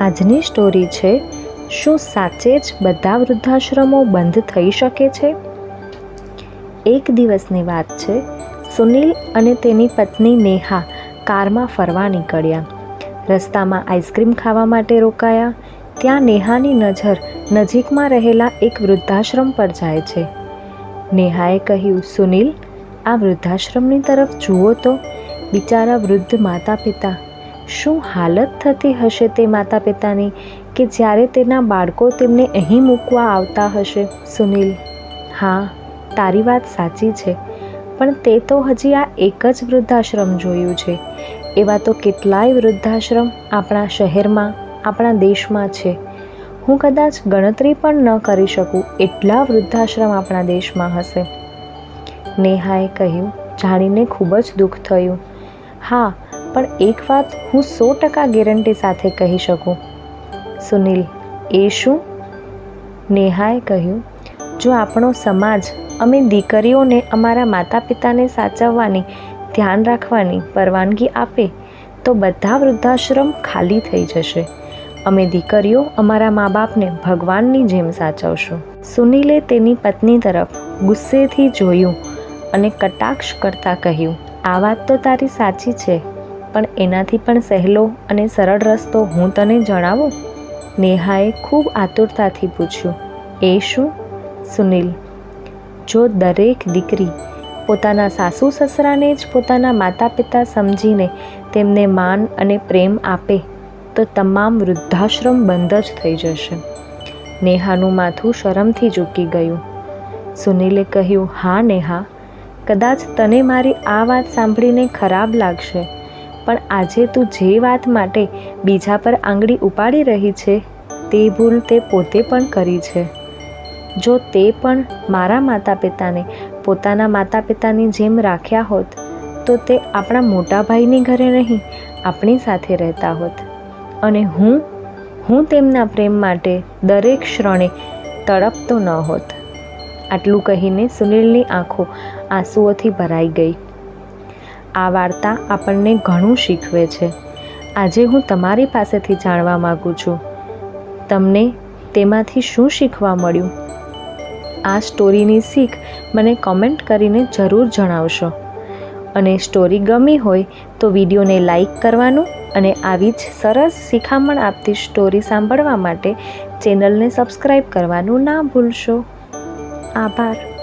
આજની સ્ટોરી છે, શું સાચે જ બધા વૃદ્ધાશ્રમો બંધ થઈ શકે છે? એક દિવસની વાત છે, સુનિલ અને તેની પત્ની નેહા કારમાં ફરવા નીકળ્યા. રસ્તામાં આઈસ્ક્રીમ ખાવા માટે રોકાયા. ત્યાં નેહાની નજર નજીકમાં રહેલા એક વૃદ્ધાશ્રમ પર જાય છે. નેહાએ કહ્યું, સુનિલ, આ વૃદ્ધાશ્રમની તરફ જુઓ તો. બિચારા વૃદ્ધ માતા પિતા શું હાલત થતી હશે તે માતા પિતાની કે જ્યારે તેના બાળકો તેમને અહીં મૂકવા આવતા હશે? સુનિલ, હા, તારી વાત સાચી છે, પણ તે તો હજી આ એક જ વૃદ્ધાશ્રમ જોયું છે. એવા તો કેટલાય વૃદ્ધાશ્રમ આપણા શહેરમાં, આપણા દેશમાં છે. હું કદાચ ગણતરી પણ ન કરી શકું એટલા વૃદ્ધાશ્રમ આપણા દેશમાં હશે. નેહાએ કહ્યું, જાણીને ખૂબ જ દુઃખ થયું. હા પણ એક વાત હું સો ટકા ગેરંટી સાથે કહી શકું. સુનિલ, એ શું? નેહાએ કહ્યું, જો આપણો સમાજ અમે દીકરીઓને અમારા માતા પિતાને સાચવવાની, ધ્યાન રાખવાની પરવાનગી આપે, તો બધા વૃદ્ધાશ્રમ ખાલી થઈ જશે. અમે દીકરીઓ અમારા મા બાપને ભગવાનની જેમ સાચવશું. સુનિલે તેની પત્ની તરફ ગુસ્સેથી જોયું અને કટાક્ષ કરતાં કહ્યું, આ વાત તો તારી સાચી છે. પણ એનાથી પણ સહેલો અને સરળ રસ્તો હું તને જણાવું? નેહાએ ખૂબ આતુરતાથી પૂછ્યું, એ શું? સુનિલ, જો દરેક દીકરી પોતાના સાસુ સસરાને જ પોતાના માતા પિતા સમજીને તેમને માન અને પ્રેમ આપે, તો તમામ વૃદ્ધાશ્રમ બંધ જ થઈ જશે. નેહાનું માથું શરમથી ઝૂકી ગયું. સુનિલે કહ્યું, હા નેહા, કદાચ તને મારી આ વાત સાંભળીને ખરાબ લાગશે. પણ આજે તું જે વાત માટે બીજા પર આંગળી ઉપાડી રહી છે, તે ભૂલ તે પોતે પણ કરી છે. જો તે પણ મારા માતા પિતાને પોતાના માતા પિતાની જેમ રાખ્યા હોત, તો તે આપણા મોટા ભાઈની ઘરે નહીં, આપણી સાથે રહેતા હોત. અને હું હું તેમના પ્રેમ માટે દરેક ક્ષણે તડપતો ન હોત. આટલું કહીને સુનિલની આંખો આંસુઓથી ભરાઈ ગઈ. આ વાર્તા આપણને ઘણું શીખવે છે. આજે હું તમારી પાસેથી જાણવા માગું છું. તમને તેમાંથી શું શીખવા મળ્યું? આ સ્ટોરીની શીખ મને કોમેન્ટ કરીને જરૂર જણાવશો. અને સ્ટોરી ગમી હોય તો વિડીયોને લાઈક કરવાનું અને આવી જ સરસ શિખામણ આપતી સ્ટોરી સાંભળવા માટે ચેનલને સબસ્ક્રાઈબ કરવાનું ના ભૂલશો. આભાર.